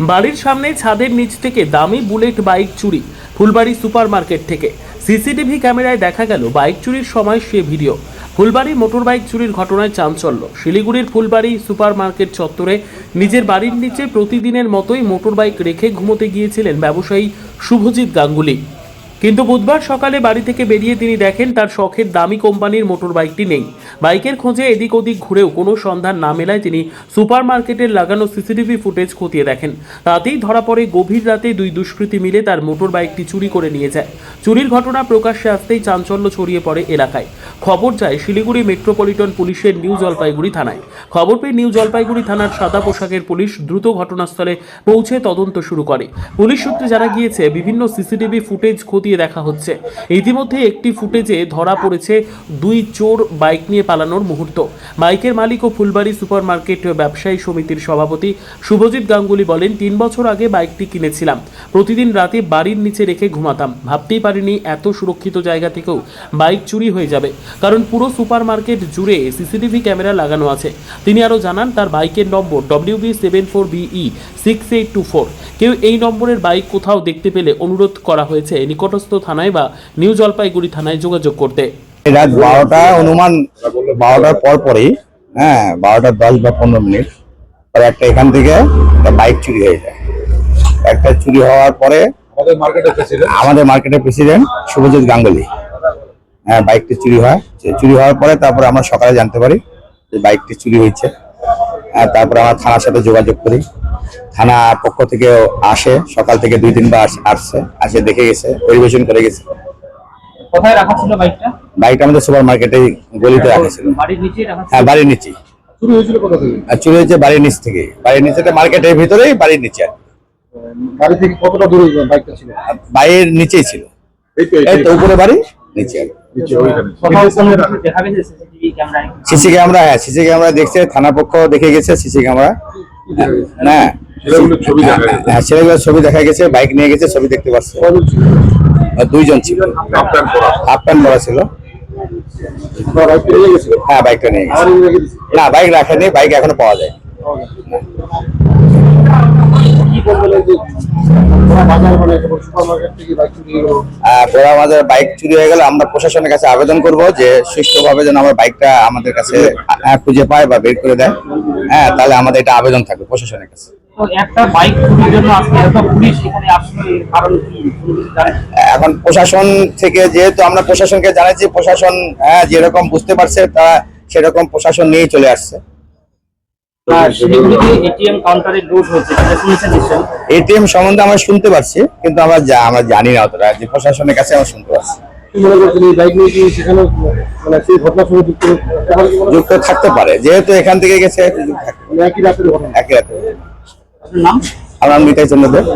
বাড়ির সামনে ছাদের নিচ থেকে দামি বুলেট বাইক চুরি, ফুলবাড়ি সুপার মার্কেট থেকে। সিসিটিভি ক্যামেরায় দেখা গেল বাইক চুরির সময় সে ভিডিও। ফুলবাড়ি মোটর বাইক চুরির ঘটনায় চাঞ্চল্য। শিলিগুড়ির ফুলবাড়ি সুপার মার্কেট চত্বরে নিজের বাড়ির নিচে প্রতিদিনের মতোই মোটর বাইক রেখে ঘুমোতে গিয়েছিলেন ব্যবসায়ী শুভজিৎ গাঙ্গুলি। কিন্তু বুধবার সকালে বাড়ি থেকে বেরিয়ে তিনি দেখেন তার শখের দামি কোম্পানির মোটর বাইকটি নেই। বাইকের খোঁজে এদিক ওদিক ঘুরেও কোনো সন্ধান না মেলায় তিনি সুপার মার্কেটের লাগানো সিসিটিভি ফুটেজ খতিয়ে দেখেন। তাতেই ধরা পড়ে গভীর রাতে দুই দুষ্কৃতী মিলে তার মোটর বাইকটি চুরি করে নিয়ে যায়। চুরির ঘটনা প্রকাশ্যে আসতেই চাঞ্চল্য ছড়িয়ে পড়ে এলাকায়। খবর যায় শিলিগুড়ি মেট্রোপলিটন পুলিশের নিউ জলপাইগুড়ি থানায়। খবর পেয়ে নিউ জলপাইগুড়ি থানার সাদা পোশাকের পুলিশ দ্রুত ঘটনাস্থলে পৌঁছে তদন্ত শুরু করে। পুলিশ সূত্রে জানা গিয়েছে, বিভিন্ন সিসিটিভি ফুটেজ খতিয়ে দেখা হচ্ছে। ইতিমধ্যে একটি ফুটেজে ধরা পড়েছে দুই চোর বাইক নিয়ে পালানোর মুহূর্ত। বাইকের মালিক ও ফুলবাড়ি সুপার মার্কেট ব্যবসায়ী সমিতির সভাপতি শুভজিৎ গাঙ্গুলি বলেন, তিন বছর আগে বাইকটি কিনেছিলাম। প্রতিদিন রাতে বাড়ির নিচে রেখে ঘুমাতাম। ভাবতেই পারিনি এত সুরক্ষিত জায়গা থেকেও বাইক চুরি হয়ে যাবে। কারণ পুরো সুপার মার্কেট জুড়ে সিসিটিভি ক্যামেরা লাগানো আছে। তিনি আরও জানান, তার বাইকের number W B seven four B E six eight two four কেউ এই নম্বরের বাইক কোথাও দেখতে পেলে অনুরোধ করা হয়েছে নিকটস্থ থানায় বা নিউ জলপাইগুড়ি থানায় যোগাযোগ করতে। রাত বারোটা অনুমান বারোটার পর পরেই হ্যাঁ বারোটা দশ বা পনেরো মিনিট পরে একটা এখান থেকে একটা বাইক চুরি হয়ে যায়। একটা চুরি হওয়ার পরে আমাদের মার্কেটের প্রেসিডেন্ট। আমাদের মার্কেটের প্রেসিডেন্ট শুভজিৎ গাঙ্গুলি। হ্যাঁ বাইকটি চুরি হয়। চুরি হওয়ার পরে তারপরে আমরা সকালে জানতে পারি যে বাইকটি চুরি হয়েছে। আর তারপরে আমরা থানার সাথে যোগাযোগ করি। থানা পক্ষ থেকে আসে সকাল থেকে দুই তিনবার আস- আসছে আসে দেখে গেছে পরিবেশন করে গেছে। কোথায় রাখা ছিল বাইকটা? বাইকটা আমাদের সুপার মার্কেটে গলিতে রাখা ছিল। বাড়ির নিচে হ্যাঁ বাড়ির নিচে শুরু হয়েছিল কোথা থেকে? চুরি হয়েছে বাড়ির নিচ থেকে। বাড়ির নিচে মার্কেটের ভিতরেই বাড়ির নিচে আর বাড়ি থেকে কতটা দূরে বাইকটা ছিল? বাড়ির নিচেই ছিল। এই তো উপরে বাড়ি নিচে সিসি ক্যামেরা। হ্যাঁ সিসি ক্যামেরা দেখছে থানা পক্ষ দেখে গেছে সিসি ক্যামেরা। না। হ্যাঁ ছেলেগুলোর ছবি দেখা গেছে বাইক নিয়ে গেছে ছবি দেখতে পাচ্ছে আর দুইজন ছিল। হাফ প্যান্ট পরা। ছিল। হ্যাঁ বাইকটা নিয়ে গেছে। না বাইক রাখেনি বাইক এখনও পাওয়া যায়। ওরা বাজার বাইক চুরি হয়ে গেল। আমরা প্রশাসনের কাছে আবেদন করব যে সুষ্ঠুভাবে যেন আমার বাইকটা আমাদের কাছে খুঁজে পায় বা বের করে দেয়। হ্যাঁ তাহলে আমাদের এটা আবেদন থাকবে প্রশাসনের কাছে। এখানে আসলে এর কারণ কি? পুলিশ জানে? এখন প্রশাসন থেকে যেহেতু আমরা প্রশাসনকে জানাচ্ছি প্রশাসন হ্যাঁ যেরকম বুঝতে পারছে তারা সেরকম প্রশাসন নিয়েই চলে আসছে। এটিএম সম্বন্ধে আমরা শুনতে পারছি কিন্তু আমরা আমরা জানি না অতটা যে প্রশাসনের কাছে আমরা শুনতে পারছি। মনে মানে যুক্ত থাকতে পারে? মনে যেহেতু এখান থেকে গেছে। করছেন? একই রাতে আমার নাম চন্দ্র দেব